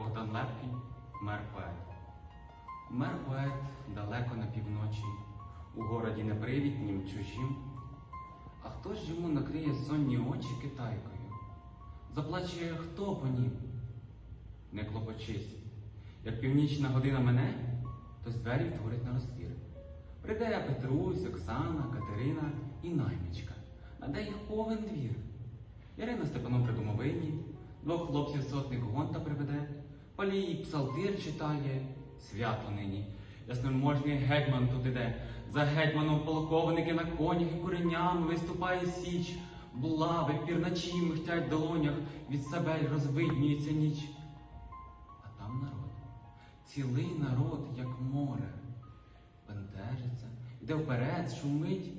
Богдан Лепкий, мер поет. Мер поет далеко на півночі, у городі непривітнім, чужім. А хто ж йому накриє сонні очі китайкою? Заплаче хто по нім? Не клопочись. Як північна година мене, то з двері втворить на розтвір. Прийде Петрусь, Оксана, Катерина і наймичка. Наде їх повен двір. Ярина Степаном при домовині, двох хлопців сотник гонта приведе, палій псалтир читає, свято нині. Ясноможний гетьман тут іде. За гетьманом полковники на конях і куреням виступає січ. Булави, пірначі михтять в долонях, від себе розвиднюється ніч. А там народ, цілий народ, як море, бентежиться, йде вперед, шумить,